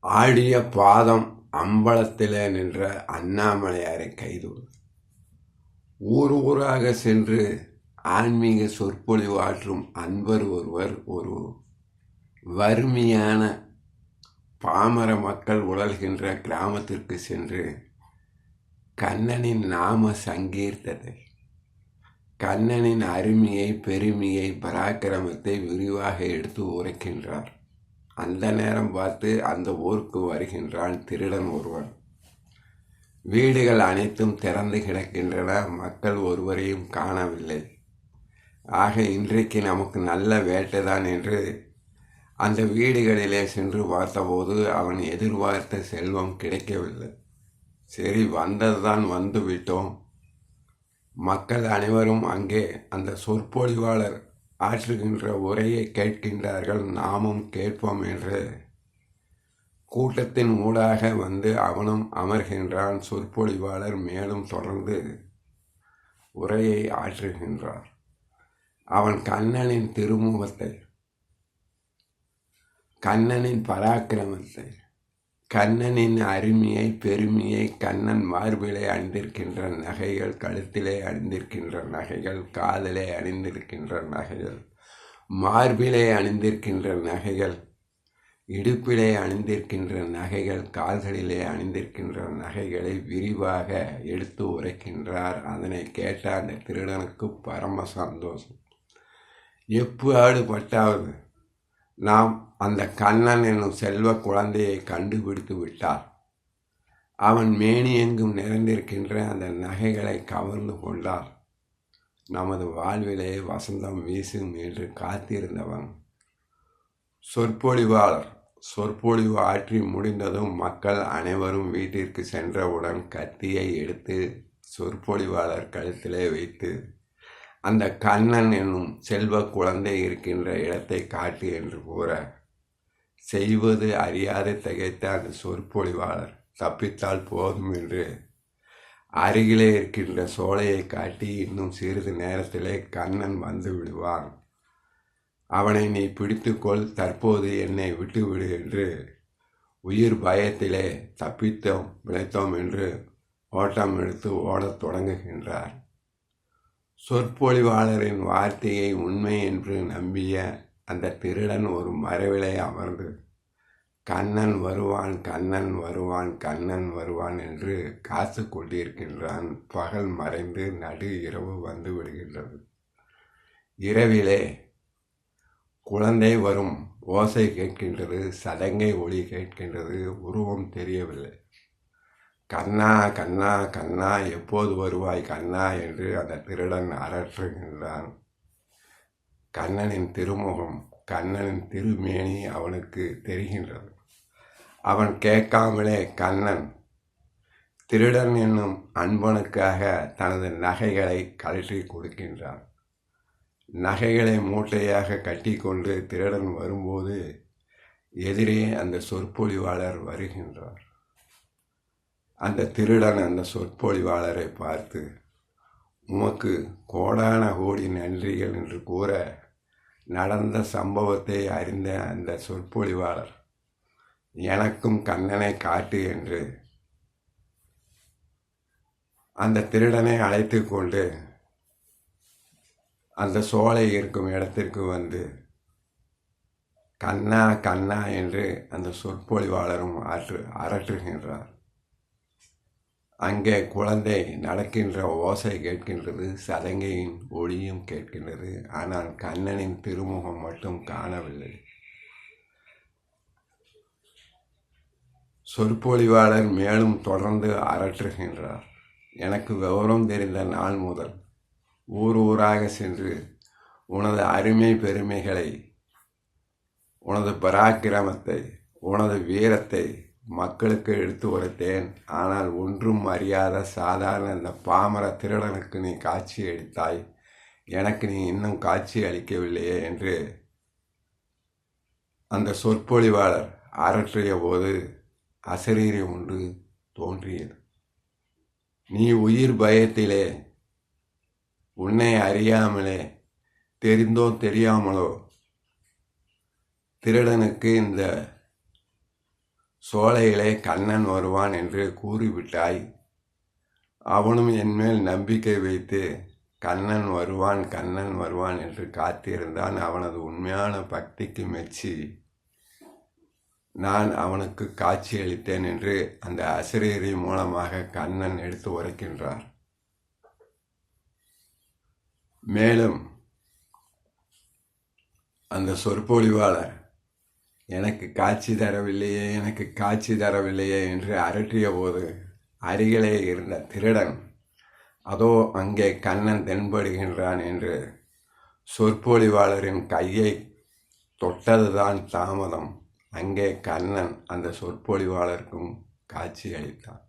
ஆடிய பாதம் அம்பலத்திலே நின்ற அண்ணாமலையாரை கைது ஊர் ஊராக சென்று ஆன்மீக சொற்பொழிவு ஆற்றும் அன்பர் ஒருவர் ஒரு வறுமையான பாமர மக்கள் உழல்கின்ற கிராமத்திற்கு சென்று கண்ணனின் நாம சங்கீர்த்ததை கண்ணனின் அருமையை பெருமையை பராக்கிரமத்தை விரிவாக எடுத்து உரைக்கின்றார். அந்த நேரம் பார்த்து அந்த ஊருக்கு வருகின்றான் திருடன் ஒருவன். வீடுகள் அனைத்தும் திறந்து கிடக்கின்றன மக்கள் ஒருவரையும் காணவில்லை. ஆக இன்றைக்கு நமக்கு நல்ல வேட்டைதான் என்று அந்த வீடுகளிலே சென்று பார்த்தபோது அவன் எதிர்பார்த்த செல்வம் கிடைக்கவில்லை. சரி வந்ததுதான் வந்து விட்டோம் மக்கள் அனைவரும் அங்கே அந்த சொற்பொழிவாளர் ஆற்றுகின்ற உரையை கேட்கின்றார்கள் நாமும் கேட்போம் என்று. கூட்டத்தின் ஊடாக வந்து அவனும் அமர்கின்றான். சொற்பொழிவாளர் மேலும் தொடர்ந்து உரையை ஆற்றுகின்றார். அவன் கண்ணனின் திருமுகத்தை கண்ணனின் பராக்கிரமத்தை கண்ணனின் அருமையை பெருமையை கண்ணன் மார்பிலே அணிந்திருக்கின்ற நகைகள் கழுத்திலே அணிந்திருக்கின்ற நகைகள் காதலே அணிந்திருக்கின்ற நகைகள் மார்பிலே அணிந்திருக்கின்ற நகைகள் இடுப்பிலே அணிந்திருக்கின்ற நகைகள் கால்களிலே அணிந்திருக்கின்ற நகைகளை விரிவாக எடுத்து உரைக்கின்றார். அதனை கேட்ட அந்த திருடனுக்கு பரம சந்தோஷம். எப்பாடு பட்டாவது நாம் அந்த கண்ணன் என்னும் செல்வ குழந்தையை கண்டுபிடித்து விட்டார் அவன் மேனி எங்கும் நிறைந்திருக்கின்ற அந்த நகைகளை கவர்ந்து கொண்டார் நமது வாழ்விலே வசந்தம் வீசும் என்று காத்திருந்தவன் சொற்பொழிவாளர் சொற்பொழிவு ஆற்றி முடிந்ததும் மக்கள் அனைவரும் வீட்டிற்கு சென்றவுடன் கத்தியை எடுத்து சொற்பொழிவாளர் கழுத்திலே வைத்து அந்த கண்ணன் என்னும் செல்வ குழந்தை இருக்கின்ற இடத்தை காட்டு என்று கூற செய்வது அறியாது திகைத்த அந்த சொற்பொழிவாளர் தப்பித்தால் போதும் என்று அருகிலே இருக்கின்ற சோலையை காட்டி இன்னும் சிறிது நேரத்திலே கண்ணன் வந்து விடுவான். அவனை நீ பிடித்துக்கொள் தற்போது என்னை விட்டுவிடு என்று உயிர் பயத்திலே தப்பித்தோம் விளைத்தோம் என்று ஓட்டம் எடுத்து ஓடத் தொடங்குகின்றார். சொற்பொழிவாளரின் வார்த்தையை உண்மை என்று நம்பிய அந்த திருடன் ஒரு மரவிலை அமர்ந்து கண்ணன் வருவான் கண்ணன் வருவான் கண்ணன் வருவான் என்று காத்து கொண்டிருக்கின்றான். பகல் மறைந்து நடு இரவு வந்து விடுகின்றது. இரவிலே குழந்தை வரும் ஓசை கேட்கின்றது சதங்கை ஒளி கேட்கின்றது உருவம் தெரியவில்லை. கண்ணா கண்ணா கண்ணா எப்போது வருவாய் கண்ணா என்று அந்த திருடன் அரற்றுகின்றான். கண்ணனின் திருமுகம் கண்ணனின் திருமேனி அவனுக்கு தெரிகின்றது. அவன் கேட்காமலே கண்ணன் திருடன் என்னும் அன்பனுக்காக தனது நகைகளை கழற்றி கொடுக்கின்றான். நகைகளை மூட்டையாக கட்டிக்கொண்டு திருடன் வரும்போது எதிரே அந்த சொற்பொழிவாளர் வருகின்றார். அந்த திருடன் அந்த சொற்பொழிவாளரை பார்த்து உமக்கு கோடான கோடி நன்றிகள் என்று கூற நடந்த சம்பவத்தை அறிந்த அந்த சொற்பொழிவாளர் எனக்கும் கண்ணனை காட்டு என்று அந்த திருடனை அழைத்து கொண்டு அந்த சோலை இருக்கும் இடத்திற்கு வந்து கண்ணா கண்ணா என்று அந்த சொற்பொழிவாளரும் ஆற்று அரற்றுகின்றார். அங்கே குழந்தை நடக்கின்ற ஓசை கேட்கின்றது சதங்கையின் ஒளியும் கேட்கின்றது. ஆனால் கண்ணனின் திருமுகம் மட்டும் காணவில்லை. சொற்பொழிவாளர் மேலும் தொடர்ந்து அரற்றுகின்றார். எனக்கு விவரம் தெரிந்த நாள் முதல் ஊர் ஊராக சென்று உனது அருமை பெருமைகளை உனது பராக்கிரமத்தை உனது வீரத்தை மக்களுக்கு எடுத்து உரைத்தேன் ஆனால் ஒன்றும் அறியாத சாதாரண இந்த பாமர திருடனுக்கு நீ காட்சி அளித்தாய். எனக்கு நீ இன்னும் காட்சி அளிக்கவில்லையே என்று அந்த சொற்பொழிவாளர் அரற்றிய போது அசரீரி ஒன்று தோன்றியது. நீ உயிர் பயத்திலே உன்னை அறியாமலே தெரிந்தோ தெரியாமலோ திருடனுக்கு இந்த சோலையிலே கண்ணன் வருவான் என்று கூறிவிட்டாய். அவனும் என்மேல் நம்பிக்கை வைத்து கண்ணன் வருவான் கண்ணன் வருவான் என்று காத்திருந்தான் அவனது உண்மையான பக்திக்கு மெச்சி. நான் அவனுக்கு காட்சியளித்தேன் என்று அந்த அசிரியரி மூலமாக கண்ணன் எடுத்து உரைக்கின்றார். மேலும் அந்த சொற்பொழிவாளர் எனக்கு காட்சி தரவில்லையே எனக்கு காட்சி தரவில்லையே என்று அரற்றிய போது அருகிலே இருந்த திருடன் அதோ அங்கே கண்ணன் தென்படுகின்றான் என்று சொற்பொழிவாளரின் கையை தொட்டதுதான் தாமதம். அங்கே கண்ணன் அந்த சொற்பொழிவாளருக்கும் காட்சி அளித்தான்.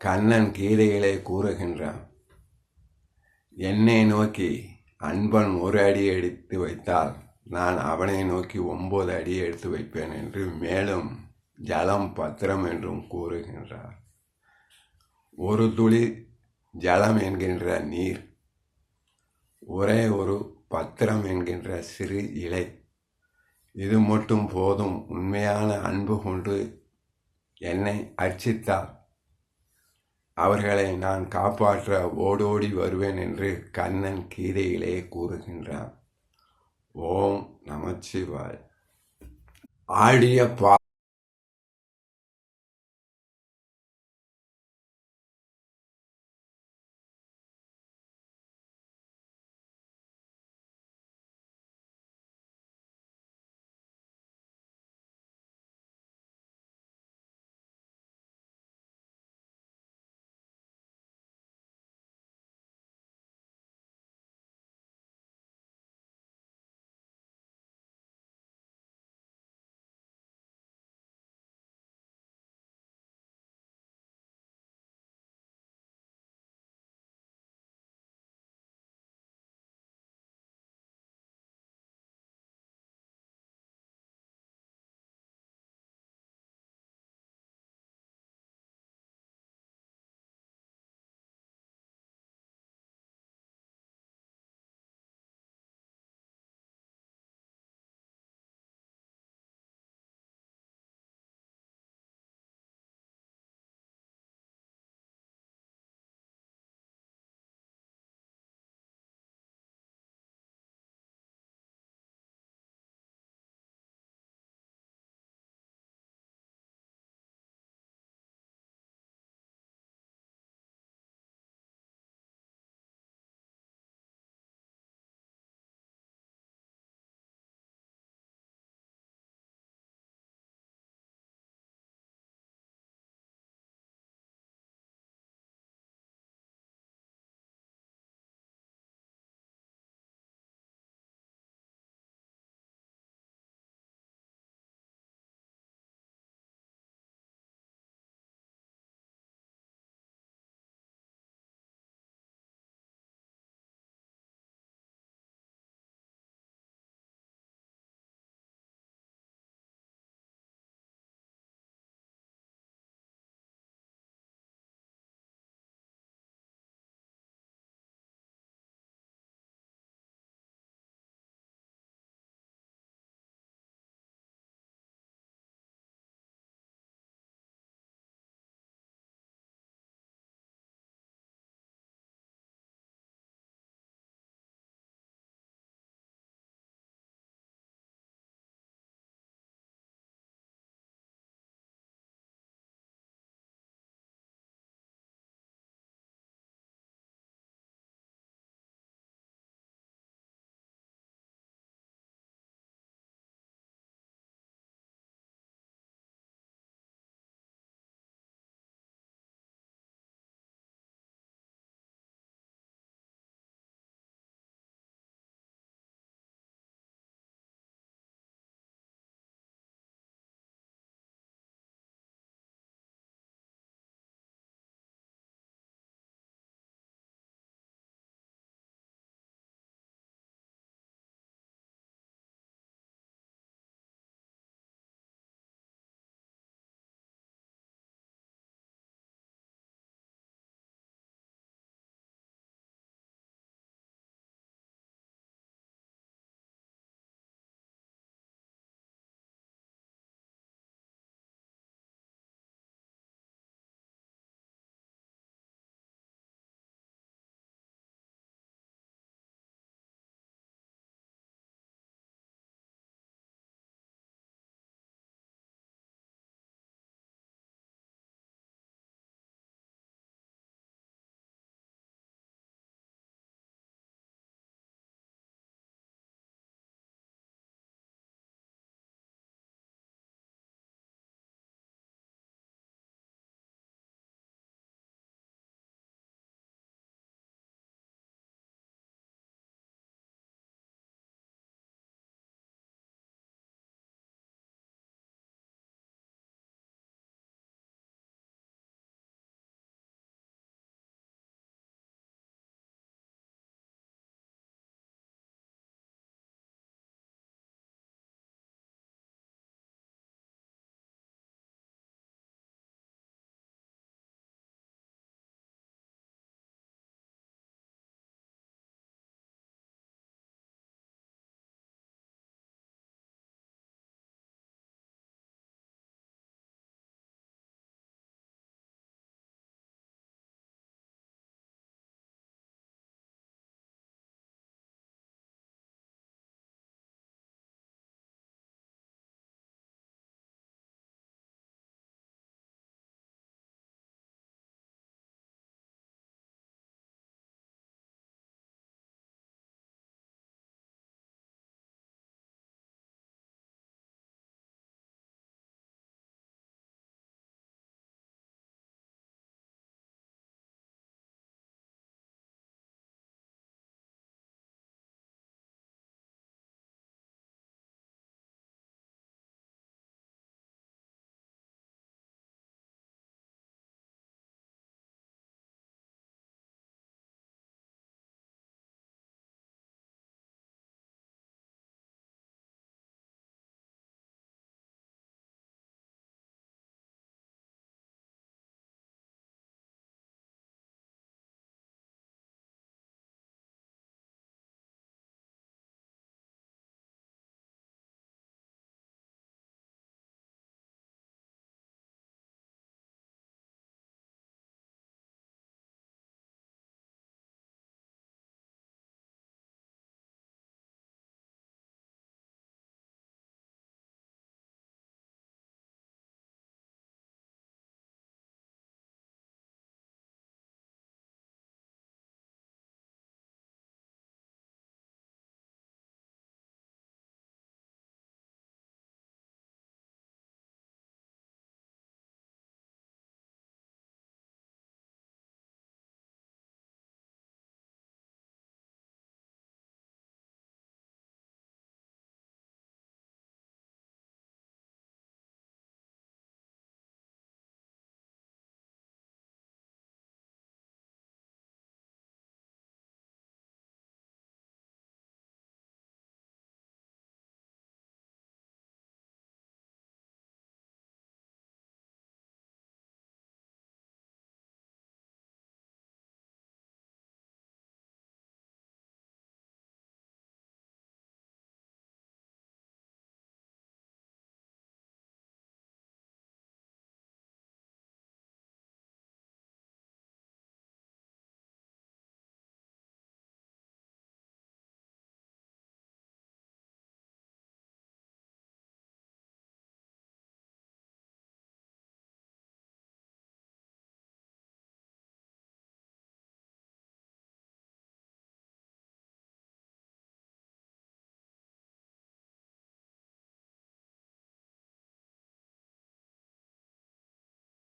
கண்ணன் கீதையிலே கூறுகின்றான் என்னை நோக்கி அன்பன் ஒரு அடி எடுத்து வைத்தால் நான் அவனை நோக்கி ஒன்பது அடி எடுத்து வைப்பேன் என்று மேலும் ஜலம் பத்திரம் என்றும் கூறுகின்றார். ஒரு துளி ஜலம் என்கின்ற நீர் ஒரே ஒரு பத்திரம் என்கின்ற சிறு இலை இது மட்டும் போதும். உண்மையான அன்பு கொண்டு என்னை அர்ச்சித்தார். அவர்களை நான் காப்பாற்ற ஓடோடி வருவேன் என்று கண்ணன் கீதையிலே கூறுகின்றான். ஓம் நமச்சிவாய். ஆடிய பா